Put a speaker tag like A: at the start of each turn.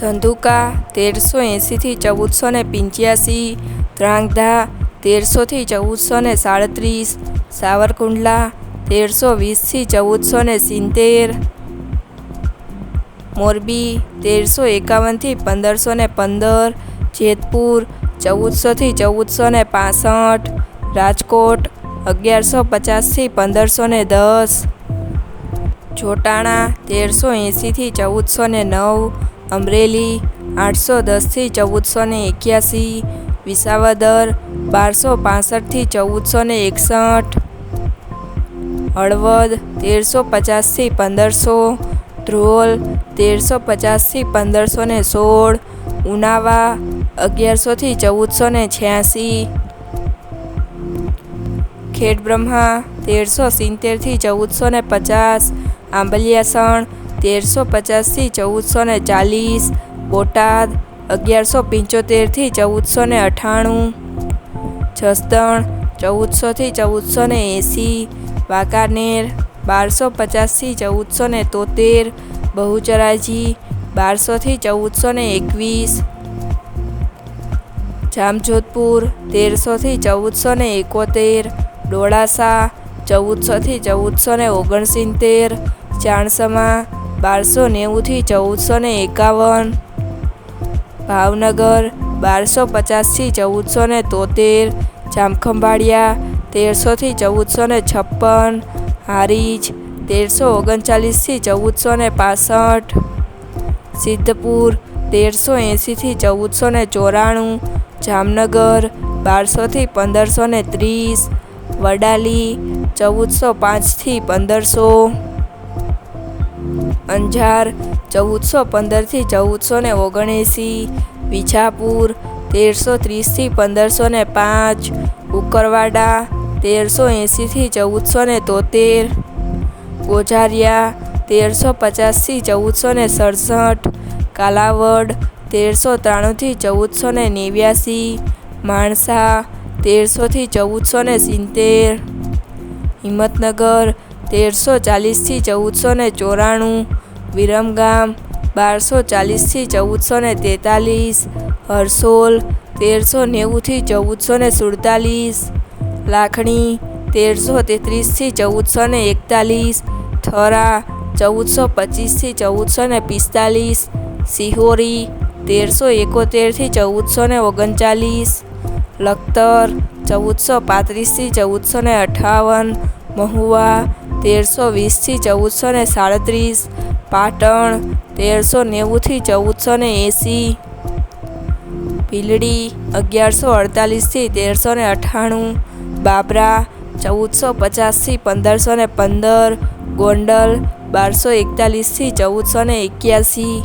A: ધંધુકા તેરસો એંસીથી ચૌદસો ને પંચ્યાસી ધ્રાંગધા તેરસોથી ચૌદસો ને સાડત્રીસ, સાવરકુંડલા તેરસો વીસથી ચૌદસો ને સિત્તેર, મોરબી તેરસો એકાવનથી પંદરસો ને પંદર, જેતપુર ચૌદસોથી ચૌદસો ને પાસઠ, રાજકોટ અગિયારસો પચાસથી પંદરસો ને દસ, જોટાણા તેરસો એંસીથી ચૌદસો ને નવ અમરેલી આઠસો દસથી ચૌદસો ને એક્યાસી, વિસાવદર બારસો પાસઠથી ચૌદસો ને એકસઠ, હળવદ તેરસો પચાસથી પંદરસો, ધ્રોલ તેરસો પચાસથી પંદરસો ને સોળ, ઉનાવા અગિયારસોથી ચૌદસો ને છ્યાસી, ખેડબ્રહ્મા તેરસો સિત્તેરથી ચૌદસો ને પચાસ, આંબલિયાસણ તેરસો પચાસથી ચૌદસો ને ચાલીસ, બોટાદ અગિયારસો પંચોતેરથી ચૌદસો ને અઠ્ઠાણું, જસદણ ચૌદસોથી ચૌદસો ને એંસી, વાંકાનેર બારસો પચાસથી ચૌદસો ને તોતેર, બહુચરાજી બારસોથી ચૌદસો ને એકવીસ, જામજોધપુર તેરસોથી ચૌદસો ને એકોતેર, ડોળાસા ચૌદસોથી ચૌદસો ને ઓગણસિત્તેર ચાણસમા બારસો નેવુંથી ચૌદસો ને એકાવન. ભાવનગર, બારસો પચાસથી ચૌદસો ને તોતેર. જામખંભાળિયા, તેરસોથી ચૌદસો ને છપ્પન. હારીજ, તેરસો ઓગણચાલીસથી ચૌદસો ને પાસઠ. સિદ્ધપુર, તેરસો એંસીથી ચૌદસો ને ચોરાણું. જામનગર, બારસોથી પંદરસો ને ત્રીસ. વડાલી, ચૌદસો પાંચથી પંદરસો. અંજાર, ચૌદસો પંદરથી ચૌદસો ને ઓગણએંસી વિજાપુર, તેરસો ત્રીસથી પંદરસો ને પાંચ, ઉકરવાડા, તેરસો એંસીથી ચૌદસો ને તોતેર ગોઝારિયા તેરસો પચાસથી ચૌદસો ને સડસઠ, કાલાવડ, તેરસો ત્રાણુંથી ચૌદસો ને નેવ્યાસી, માણસા, તેરસોથી ચૌદસો ને સિત્તેર, હિંમતનગર તેરસો ચાલીસથી ચૌદસો ને ચોરાણું, વિરમગામ બારસો ચાલીસથી ચૌદસો ને તેતાલીસ, હરસોલ તેરસો નેવુંથી ચૌદસો ને સુડતાલીસ, લાખણી તેરસો તેત્રીસથી ચૌદસો ને એકતાલીસ, થરા ચૌદસો પચીસથી ચૌદસો ને પિસ્તાલીસ, સિહોરી તેરસો એકોતેરથી ચૌદસો ને ઓગણચાલીસ, લખતર ચૌદસો પાંત્રીસથી ચૌદસો ને અઠાવન, મહુવા તેરસો વીસથી ચૌદસો ને સાડત્રીસ, પાટણ તેરસો નેવુંથી ચૌદસો ને એંસી ભીલડી અગિયારસો અડતાલીસથી તેરસો ને અઠ્ઠાણું, બાબરા ચૌદસો પચાસથી પંદરસો ને પંદર, ગોંડલ બારસો એકતાલીસથી ચૌદસો ને એક્યાસી